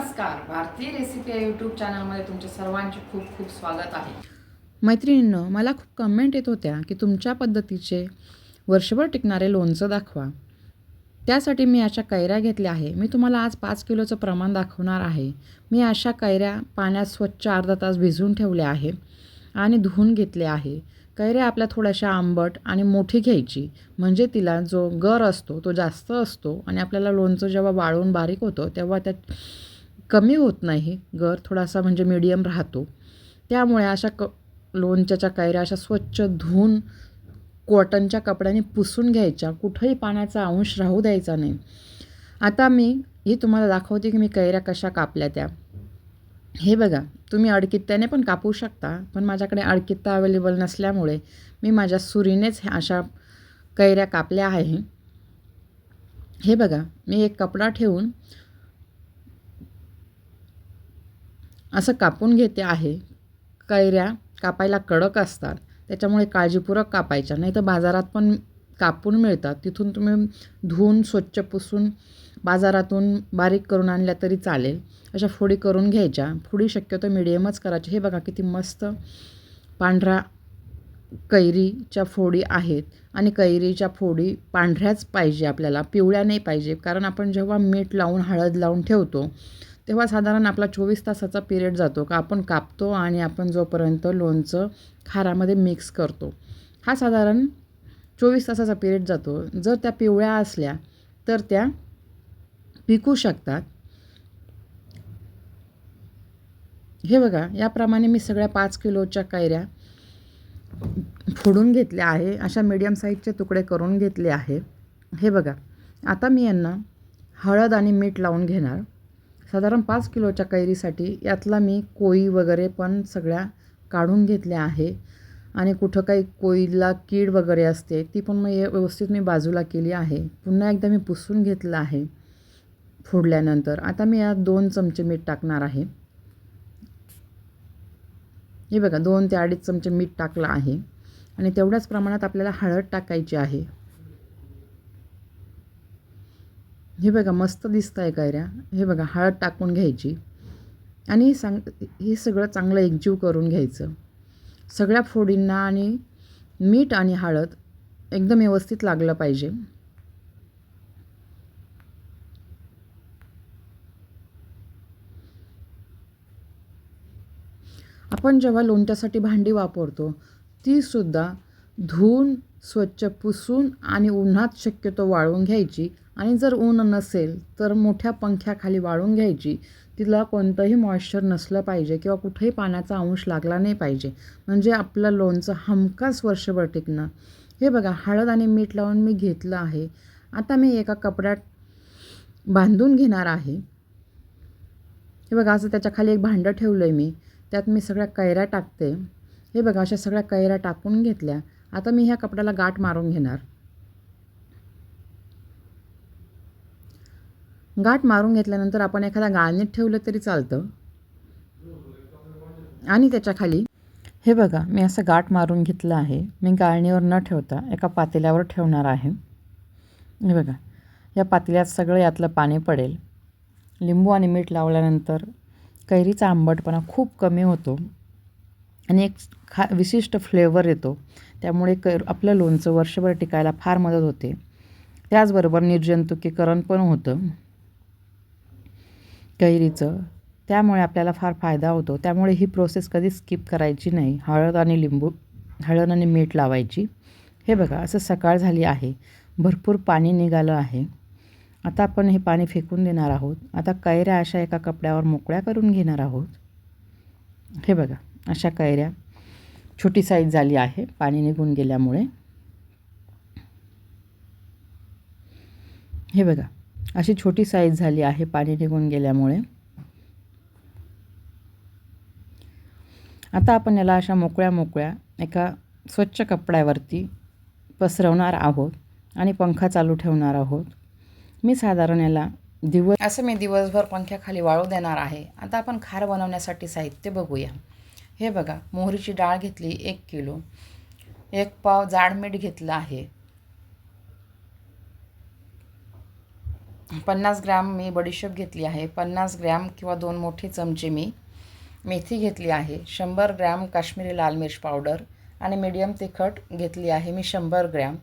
नमस्कार. भारतीय रेसिपी या यूट्यूब चॅनलमध्ये तुमचे सर्वांचे खूप खूप स्वागत आहे. मैत्रिणींनो मला खूप कमेंट येत होत्या की तुमच्या पद्धतीचे वर्षभर टिकणारे लोणचं दाखवा. त्यासाठी मी अशा कैऱ्या घेतल्या आहे. मी तुम्हाला आज पाच किलोचं प्रमाण दाखवणार आहे. मी अशा कैऱ्या पाण्यात स्वच्छ अर्धा तास भिजवून ठेवल्या आहे आणि धुवून घेतले आहे. कैऱ्या आपल्या थोड्याशा आंबट आणि मोठी घ्यायची. म्हणजे तिला जो गर असतो तो जास्त असतो आणि आपल्याला लोणचं जेव्हा वाळून बारीक होतं तेव्हा त्यात कमी होत नाही गर थोडासा म्हणजे मीडियम राहतो. त्यामुळे अशा क लोणच्याच्या कैऱ्या अशा स्वच्छ धुवून कॉटनच्या कपड्याने पुसून घ्यायच्या. कुठंही पाण्याचा अंश राहू द्यायचा नाही. आता मी ही तुम्हाला दाखवते की मी कैऱ्या कशा कापल्या त्या. हे बघा तुम्ही अडकित्त्याने पण कापू शकता पण माझ्याकडे अडकित्ता अवेलेबल नसल्यामुळे मी माझ्या सुरीनेच ह्या अशा कैऱ्या कापल्या आहे. हे बघा मी एक कपडा ठेवून असं कापून घेते आहे. कैऱ्या कापायला कडक असतात. त्याच्यामुळे काळजीपूर्वक कापायच्या. नाही तर बाजारात पण कापून मिळतात. तिथून तुम्ही धुवून स्वच्छ पुसून बाजारातून बारीक करून आणल्या तरी चालेल. अशा फोडी करून घ्यायच्या. फोडी शक्यतो मिडियमच करायची. हे बघा किती मस्त पांढरा कैरीच्या फोडी आहेत. आणि कैरीच्या फोडी पांढऱ्याच पाहिजे आपल्याला. पिवळ्या नाही पाहिजे. कारण आपण जेव्हा मीठ लावून हळद लावून ठेवतो तेव्हा साधारण आपला चोवीस तासाचा पिरियड जातो का आपण कापतो आणि आपण जोपर्यंत लोणचं खारामध्ये मिक्स करतो. हा साधारण चोवीस तासाचा पिरियड जातो. जर त्या पिवळ्या असल्या तर त्या पिकू शकतात. हे बघा याप्रमाणे मी सगळ्या पाच किलोच्या कैऱ्या फोडून घेतल्या आहे. अशा मीडियम साईजचे तुकडे करून घेतले आहे. हे बघा आता मी यांना हळद आणि मीठ लावून घेणार. साधारण पाच किलोच्या कैरीसाठी यातला मी कोळी वगैरे पण सगळ्या काढून घेतल्या आहे. आणि कुठं काही कोळीला कीड वगैरे असते ती पण मग व्यवस्थित मी बाजूला केली आहे. पुन्हा एकदा मी पुसून घेतलं आहे फोडल्यानंतर. आता मी यात दोन चमचे मीठ टाकणार आहे. हे बघा दोन ते अडीच चमचे मीठ टाकलं आहे. आणि तेवढ्याच प्रमाणात आपल्याला हळद टाकायची आहे. हे बघा मस्त दिसत आहे कैऱ्या हे बघा हळद टाकून घ्यायची. आणि सांग हे सगळं चांगलं एकजीव करून घ्यायचं. सगळ्या फोडींना आणि मीठ आणि हळद एकदम व्यवस्थित लागलं पाहिजे. आपण जेव्हा लोणच्यासाठी भांडी वापरतो तीसुद्धा धुवून स्वच्छ पुसून आणि उन्हात शक्यतो वाळवून घ्यायची. आणि जर ऊन नसेल तर मोठ्या पंख्याखाली वाळून घ्यायची. तिला कोणतंही मॉइश्चर नसलं पाहिजे किंवा कुठेही पाण्याचा अंश लागला नाही पाहिजे. म्हणजे आपलं लोणचं हमखास वर्षभर टिकणं. हे बघा हळद आणि मीठ लावून मी घेतलं आहे. आता मी एका कपड्यात बांधून घेणार आहे. हे बघा असं त्याच्याखाली एक भांडं ठेवलं आहे मी. त्यात मी सगळ्या कैऱ्या टाकते. हे बघा अशा सगळ्या कैऱ्या टाकून घेतल्या. आता मी ह्या कपड्याला गाठ मारून घेणार. गाठ मारून घेतल्यानंतर आपण एखादा गाळणीत ठेवलं तरी चालतं. आणि त्याच्याखाली हे बघा मी असं गाठ मारून घेतलं आहे. मी गाळणीवर न ठेवता एका पातेल्यावर ठेवणार आहे. हे बघा या पातेल्यात सगळं यातलं पाणी पडेल. लिंबू आणि मीठ लावल्यानंतर कैरीचा आंबटपणा खूप कमी होतो आणि एक खा विशिष्ट फ्लेवर येतो. त्यामुळे क आपलं लोणचं वर्षभर टिकायला फार मदत होते. त्याचबरोबर निर्जंतुकीकरण पण होतं. कैरीचं. त्यामुळे आपल्याला फार फायदा होतो. त्यामुळे ही प्रोसेस कधी स्किप करायची नाही. हळद आणि लिंबू हळद आणि मीठ लावायची. हे बघा असं सकाळ झाली आहे. भरपूर पाणी निघालं आहे. आता आपण हे पाणी फेकून देणार आहोत. आता कैऱ्या अशा एका कपड्यावर मोकळ्या करून घेणार आहोत. हे बघा अशा कैऱ्या. छोटी साईज झाली आहे पाणी निघून गेल्यामुळे. हे बघा अशी छोटी साईज झाली आहे पाणी निघून गेल्यामुळे. आता आपण याला अशा मोकळ्या मोकळ्या एका स्वच्छ कपड्यावरती पसरवणार आहोत आणि पंखा चालू ठेवणार आहोत. मी साधारण याला दिवस असं मी दिवसभर पंख्याखाली वाळू देणार आहे. आता आपण खार बनवण्यासाठी साहित्य बघूया. हे बघा मोहरीची डाळ घेतली एक किलो. एक पाव जाड मीठ घेतलं आहे. पन्नास ग्रॅम मी बडीशेप घेतली आहे. पन्नास ग्रॅम किंवा दोन मोठे चमचे मी मेथी घेतली आहे. शंभर ग्रॅम काश्मीरी लाल मिर्च पावडर आणि मीडियम तिखट घेतली आहे मी शंभर ग्रॅम.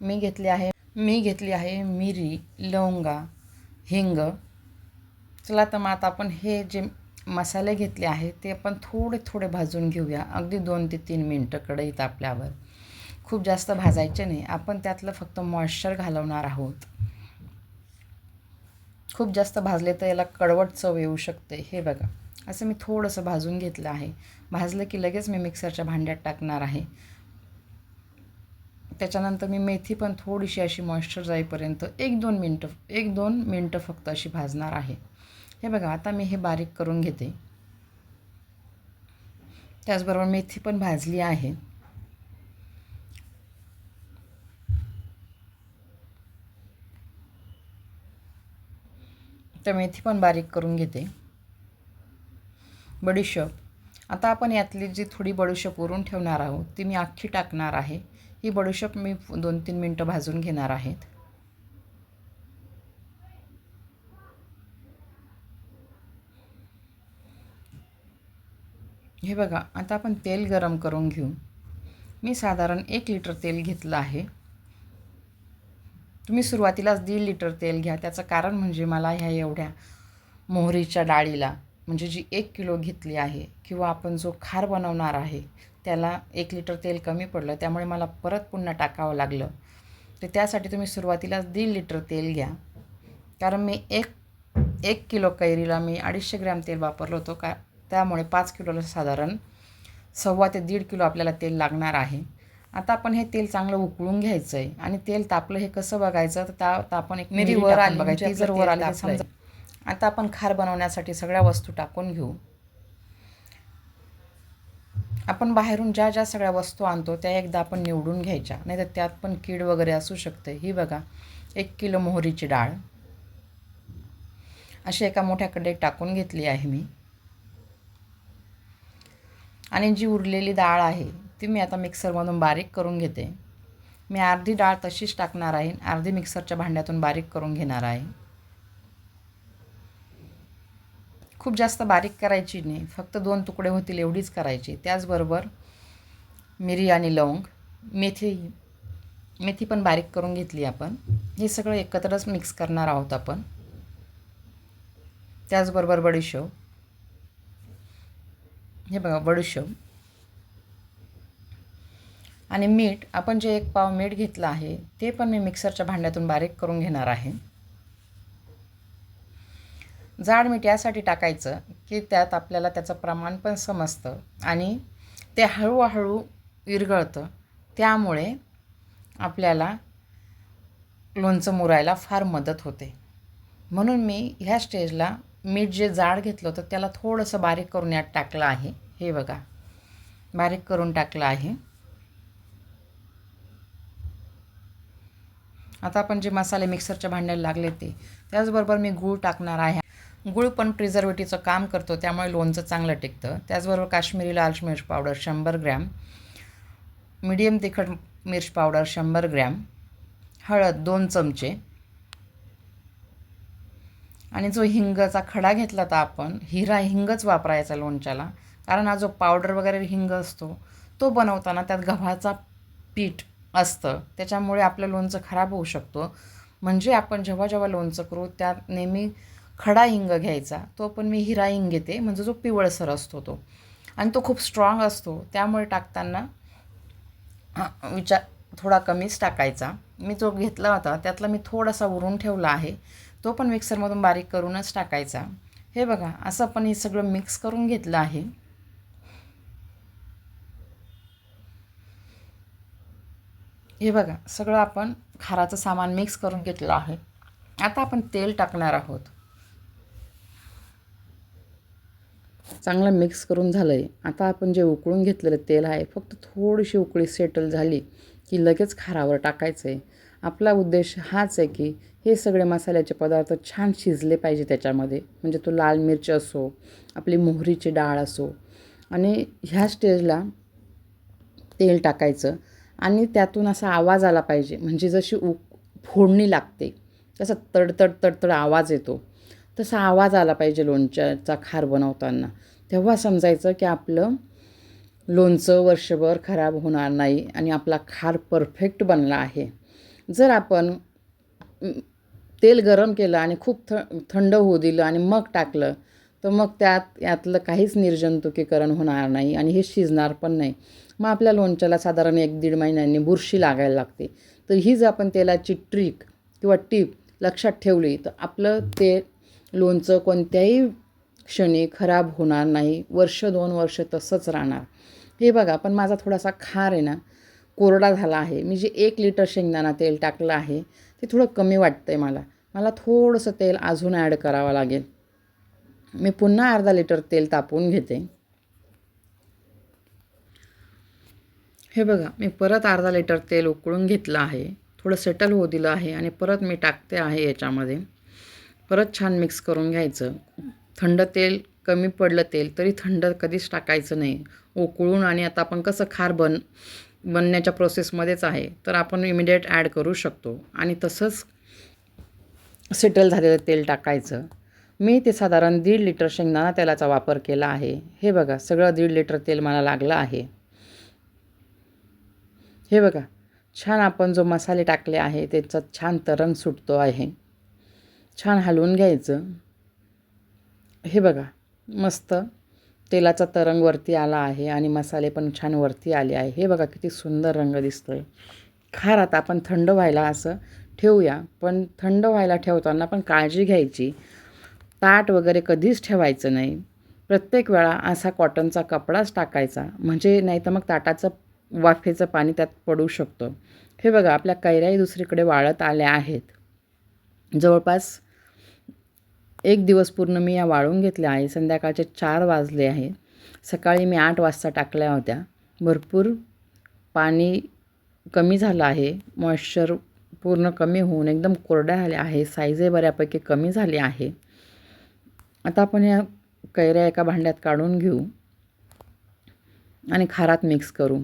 मी घेतली आहे मी घेतली आहे मिरी लवंगा हिंग. चला तर मग आता आपण हे जे मसाले घेतले आहेत ते आपण थोडे थोडे भाजून घेऊया. अगदी दोन ते तीन मिनटं कढईत आपल्यावर. खूप जास्त भाजायचे नाही. आपण त्यातलं फक्त मॉइश्चर घालवणार आहोत. खूप जास्त भाजले तर याला कडवट चव येऊ शकते. हे बघा. असं मी थोडंसं भाजून घेतलं आहे. भाजलं की लगेच मी मिक्सरच्या भांड्यात टाकणार आहे. त्याच्यानंतर मी मेथी पण थोडीशी अशी मॉइश्चर जाईपर्यंत एक दोन मिनटं एक दोन मिनटं फक्त अशी भाजणार आहे. हे बघा आता मी हे बारीक करून घेते. त्याचबरोबर मेथी पण भाजली आहे. तर मेथी पण बारीक करून घेते. बडीशोप. आता आपण यातली जी थोडी बडीशोप उरून ठेवणार आहोत ती मी अख्खी टाकणार आहे. ही बडीशोप मी दोन तीन मिनटं भाजून घेणार आहेत. हे बघा आता आपण तेल गरम करून घेऊ. मी साधारण एक लिटर तेल घेतलं आहे. तुम्ही सुरुवातीलाच दीड लिटर तेल घ्या. त्याचं कारण म्हणजे मला ह्या एवढ्या मोहरीच्या डाळीला म्हणजे जी एक किलो घेतली आहे किंवा आपण जो खार बनवणार आहे त्याला एक लिटर तेल कमी पडलं त्यामुळे मला परत पुन्हा टाकावं लागलं. तर त्यासाठी तुम्ही सुरुवातीलाच दीड लिटर तेल घ्या. कारण मी एक एक किलो कैरीला मी अडीचशे ग्रॅम तेल वापरलं होतं का त्यामुळे पाच किलोला साधारण सव्वा ते दीड किलो आपल्याला तेल लागणार आहे. आता आपण हे तेल चांगलं उकळून घ्यायचं आहे आणि तेल तापलं हे कसं बघायचं? तर त्या आपण एक मिरी वर आली बघायची. जर वर आली समजा आता आपण खार बनवण्यासाठी सगळ्या वस्तू टाकून घेऊ. आपण बाहेरून ज्या ज्या सगळ्या वस्तू आणतो त्या एकदा आपण निवडून घ्यायच्या. नाही तर त्यात पण कीड वगैरे असू शकते. ही बघा एक किलो मोहरीची डाळ. अशी एका मोठ्या कढईत टाकून घेतली आहे मी. आणि जी उरलेली डाळ आहे ती मी आता मिक्सरमधून बारीक करून घेते. मी अर्धी डाळ तशीच टाकणार आहे. अर्धी मिक्सरच्या भांड्यातून बारीक करून घेणार आहे. खूप जास्त बारीक करायची नाही. फक्त दोन तुकडे होतील एवढीच करायची. त्याचबरोबर मिरी आणि लवंग मेथी मेथी पण बारीक करून घेतली आपण. हे सगळं एकत्रच मिक्स करणार आहोत आपण. त्याचबरोबर बडीशेव हे बघा बडीशेव आणि मीठ आपण जे एक पाव मीठ घेतलं आहे ते पण मी मिक्सरच्या भांड्यातून बारीक करून घेणार आहे. जाड मीठ यासाठी टाकायचं की त्यात आपल्याला त्याचं प्रमाण पण समजतं आणि ते हळूहळू विरघळतं. त्यामुळे आपल्याला लोणचं मुरायला फार मदत होते. म्हणून मी ह्या स्टेजला मीठ जे जाड घेतलं होतं त्याला थोडंसं बारीक करून यात टाकलं आहे. हे बघा. बारीक करून टाकलं आहे. आता आपण जे मसाले मिक्सरच्या भांड्याला लागले ते त्याचबरोबर मी गूळ टाकणार आहे. गूळ पण प्रिझर्वेटिव्हचं काम करतो त्यामुळे लोणचं चांगलं टिकतं. त्याचबरोबर काश्मीरी लाल मिर्च पावडर शंभर ग्रॅम मीडियम तिखट मिर्च पावडर शंभर ग्रॅम हळद दोन चमचे आणि जो हिंगाचा खडा घेतला तर आपण हिरा हिंगच वापरायचा लोणच्याला. कारण हा जो पावडर वगैरे हिंग असतो तो बनवताना त्यात गव्हाचा पीठ असतं. त्याच्यामुळे आपलं लोणचं खराब होऊ शकतो. म्हणजे आपण जेव्हा जेव्हा लोणचं करू त्यात नेहमी खडा हिंग घ्यायचा. तो पण मी हिरा हिंग घेते. म्हणजे जो पिवळसर असतो तो. आणि तो खूप स्ट्रॉंग असतो. त्यामुळे टाकताना विचार थोडा कमीच टाकायचा. मी जो घेतला होता त्यातला मी थोडासा उरून ठेवला आहे. तो पण मिक्सरमधून बारीक करूनच टाकायचा. हे बघा असं पण हे सगळं मिक्स करून घेतलं आहे. हे बघा सगळं आपण खाराचं सामान मिक्स करून घेतलं आहे. आता आपण तेल टाकणार आहोत. चांगलं मिक्स करून झालं आहे आता आपण जे उकळून घेतलेलं तेल आहे फक्त थोडीशी उकळी सेटल झाली की लगेच खारावर टाकायचं आहे आपला उद्देश हाच आहे की हे सगळे मसाल्याचे पदार्थ छान शिजले पाहिजे त्याच्यामध्ये. म्हणजे तो लाल मिरची असो आपली मोहरीची डाळ असो. आणि ह्या स्टेजला तेल टाकायचं. आणि त्यातून असा आवाज आला पाहिजे. म्हणजे जशी उ फोडणी लागते तसा तडतड तडतड आवाज येतो. तसा आवाज आला पाहिजे लोणच्याचा खार बनवताना. तेव्हा समजायचं की आपलं लोणचं वर्षभर खराब होणार नाही आणि आपला खार परफेक्ट बनला आहे. जर आपण तेल गरम केलं आणि खूप थ थंड होऊ दिलं आणि मग टाकलं तर मग त्यात यातलं काहीच निर्जंतुकीकरण होणार नाही आणि हे शिजणार पण नाही. मग आपल्या लोणच्याला साधारण एक दीड महिन्यांनी बुरशी लागायला लागते. तर ही जर आपण तेलाची ट्रिक किंवा टीप लक्षात ठेवली तर आपलं ते लोणचं कोणत्याही क्षणी खराब होणार नाही. वर्ष दोन वर्ष तसंच राहणार. हे बघा पण माझा थोडासा खार आहे ना कोरडा झाला आहे. मी जे एक लिटर शेंगदाणा तेल टाकलं आहे ते थोडं कमी वाटतं आहे मला. मला थोडंसं तेल अजून ॲड करावं लागेल. मी पुन्हा अर्धा लिटर तेल तापवून घेते. हे बघा मी परत अर्धा लिटर तेल उकळून घेतलं आहे. थोडं सेटल होऊ दिलं आहे आणि परत मी टाकते आहे याच्यामध्ये. परत छान मिक्स करून घ्यायचं. थंड तेल कमी पडलं तेल तरी थंड कधीच टाकायचं नाही. उकळून आणि आता आपण कसं खार बन बनण्याच्या प्रोसेसमध्येच आहे तर आपण इमिडिएट ॲड करू शकतो. आणि तसंच सेटल झालेलं तेल टाकायचं. मी ते साधारण दीड लिटर शेंगदाणा तेलाचा वापर केला आहे. हे बघा सगळं दीड लिटर तेल मला लागलं आहे. हे बघा छान आपण जो मसाले टाकले आहे त्याचा छान तरंग सुटतो आहे. छान हलवून घ्यायचं. हे बघा मस्त तेलाचा तरंग वरती आला आहे आणि मसाले पण छान वरती आले आहे. हे बघा किती सुंदर रंग दिसतो आहे खार आता आपण थंड व्हायला असं ठेवूया पण थंड व्हायला ठेवताना पण काळजी घ्यायची. ताट वगैरे कधीच ठेवायचं नाही. प्रत्येक वेळा असा कॉटनचा कपडाच टाकायचा. म्हणजे नाही तर मग ताटाचं वाफेचं पाणी त्यात पडू शकतं. हे बघा आपल्या कैऱ्याही दुसरीकडे वाळत आल्या आहेत. जवळपास एक दिवस पूर्ण मी या वाळून घेतल्या आहे. संध्याकाळचे चार वाजले आहे. सकाळी मी आठ वाजता टाकल्या होत्या. भरपूर पाणी कमी झालं आहे. मॉइश्चर पूर्ण कमी होऊन एकदम कोरड्या झाल्या आहे साईजही बऱ्यापैकी कमी झाली आहे. आता आपण या कैऱ्या एका भांड्यात काढून घेऊ आणि खारात मिक्स करू.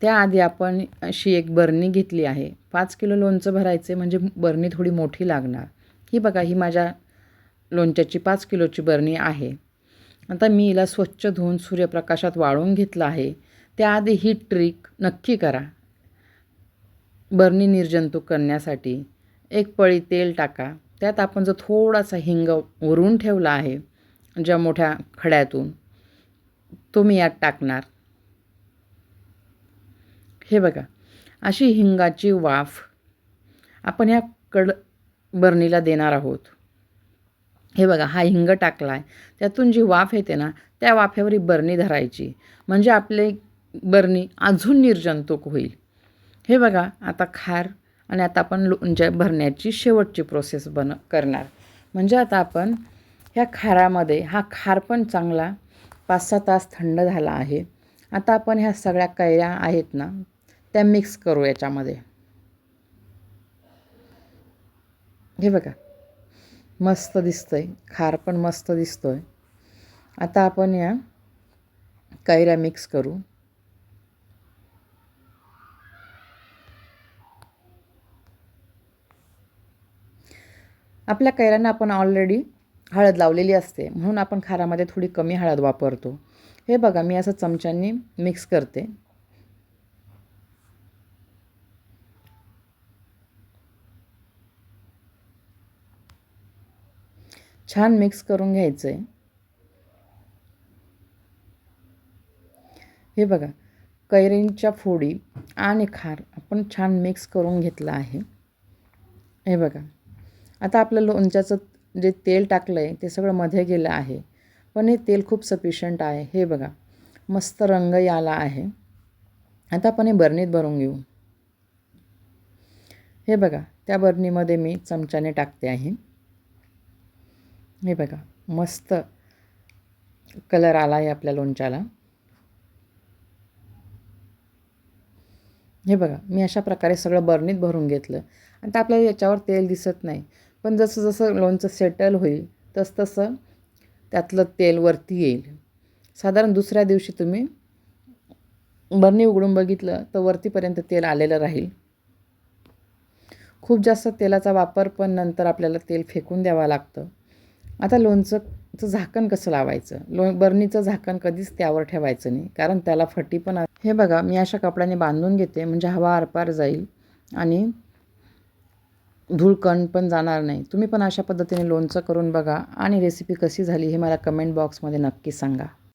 त्याआधी आपण अशी एक बरणी घेतली आहे. पाच किलो लोणचं भरायचे म्हणजे बरणी थोडी मोठी लागणार. ही बघा ही माझ्या लोणच्याची पाच किलोची बरणी आहे. आता मी हिला स्वच्छ धुवून सूर्यप्रकाशात वाळून घेतलं आहे. त्याआधी ही ट्रिक नक्की करा. बरणी निर्जंतुक करण्यासाठी एक पळी तेल टाका. त्यात आपण जो थोडासा हिंग उरून ठेवला आहे ज्या मोठ्या खड्यातून तो मी यात टाकणार. हे बघा अशी हिंगाची वाफ आपण ह्या कड बरणीला देणार आहोत. हे बघा हा हिंग टाकला आहे त्यातून जी वाफ येते ना त्या वाफेवर ही बरणी धरायची. म्हणजे आपले बरणी अजून निर्जंतुक होईल. हे बघा आता खार आणि आता आपण लोणच्या म्हणजे भरण्याची शेवटची प्रोसेस बन करणार. म्हणजे आता आपण ह्या खारामध्ये हा खार पण चांगला पाच सहा तास थंड झाला आहे. आता आपण ह्या सगळ्या कैऱ्या आहेत ना त्या मिक्स करू याच्यामध्ये. हे बघा. मस्त दिसतं आहे खार पण मस्त दिसतो आहे आता आपण या कैऱ्या मिक्स करू. आपल्या कैऱ्यांना आपण ऑलरेडी हळद लावलेली असते. म्हणून आपण खारामध्ये थोडी कमी हळद वापरतो. हे बघा मी असं चमच्यांनी मिक्स करते. छान मिक्स करून घ्यायचं आहे हे बघा कैरींच्या फोडी आणि खार आपण छान मिक्स करून घेतला आहे. हे बघा. आता आपलं लोणच्याचं जे तेल टाकलं आहे ते सगळं मध्ये गेलं आहे. पण हे तेल खूप सफिशियंट आहे. हे बघा मस्त रंग आला आहे. आता आपण हे बरणीत भरून घेऊ. हे बघा त्या बरणीमध्ये मी चमच्याने टाकते आहे. हे बघा मस्त कलर आला आहे आपल्या लोणच्याला. हे बघा मी अशा प्रकारे सगळं बरणीत भरून घेतलं. आता आपल्याला याच्यावर तेल दिसत नाही. पण जसं जसं लोणचं सेटल होईल तसतसं त्यातलं तेल वरती येईल. साधारण दुसऱ्या दिवशी तुम्ही बरणी उघडून बघितलं तर वरतीपर्यंत तेल आलेलं राहील. खूप जास्त तेलाचा वापर पण नंतर आपल्याला तेल फेकून द्यावं लागतं. आता लोणचंचं झाकण कसं लावायचं? लो बर्नीचं झाकण कधीच त्यावर ठेवायचं नाही कारण त्याला फटी पण हे बघा मी अशा कपड्याने बांधून घेते म्हणजे हवा आरपार जाईल आणि धूळकण पण जाणार नाही. तुम्ही पण अशा पद्धतीने लोणचं करून बघा आणि रेसिपी कशी झाली हे मला कमेंट बॉक्समध्ये नक्की सांगा.